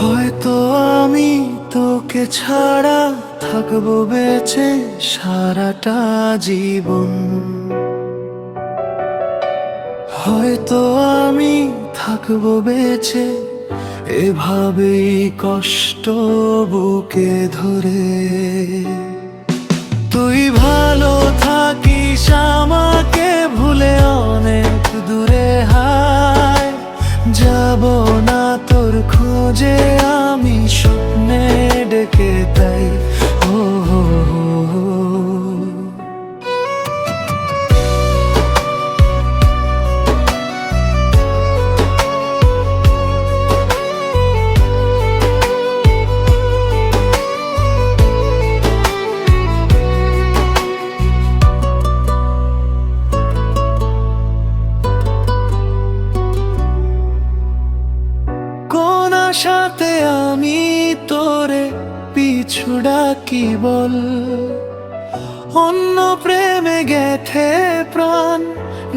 হয়তো আমি তোকে ছাড়া থাকব বেঁচে সারাটা জীবন। হয়তো আমি থাকব বেঁচে এভাবেই কষ্ট বুকে ধরে। তুই ভালো থাকিস আমাকে ডেকে তাই ও আশাতে আমি তোরে পিছু ডাকি বল? অন্য প্রেমে গেথে প্রাণ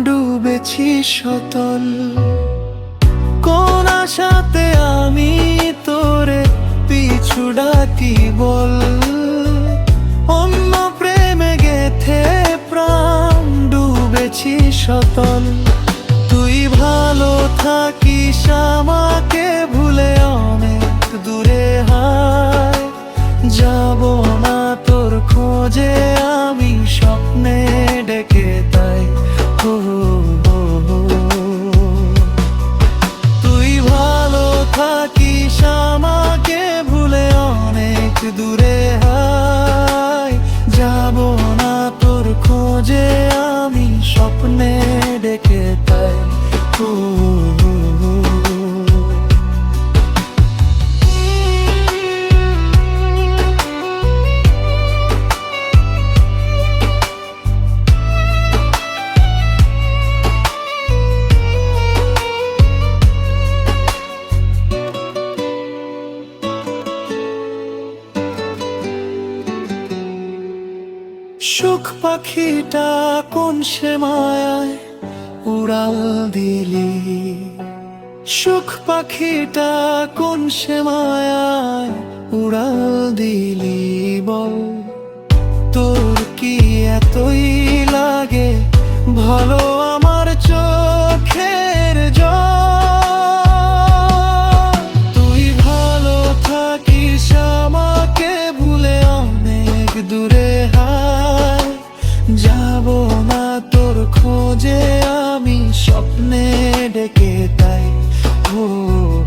ডুবেছি সতল। কোন আশাতে আমি তোরে পিছু ডাকি বল? অন্য প্রেমে গেথে প্রাণ ডুবেছি সতল। খোঁজে আমি স্বপ্নে ডেকে তাই। তুই ভালো থাকিস আমাকে ভুলে অনেক দূরে হায় যাব না তোর খোঁজে আমি স্বপ্নে ডেকে তাই ও। সুখ পাখিটা কোন সে মায়ায় উড়াল দিলি? সুখ পাখিটা কোন সে মায়ায় উড়াল দিলি বল? তোর কি এতই লাগে ভালো খোঁজে আমি স্বপ্নে ডেকে তাই। ও।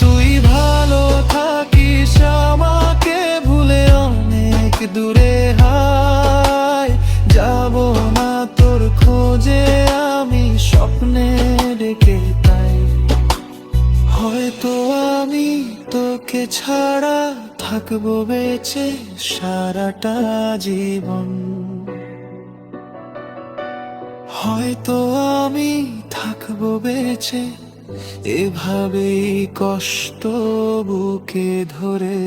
তুই ভালো থাকিস আমাকে ভুলে অনেক দূরে হায় যাব না তোর খোঁজে আমি স্বপ্নে ডেকে তাই। হয়তো আমি তোকে ছাড়া থাকব বেঁচে সারাটা জীবন। হয়তো আমি থাকব বেঁচে এভাবেই কষ্ট বুকে ধরে।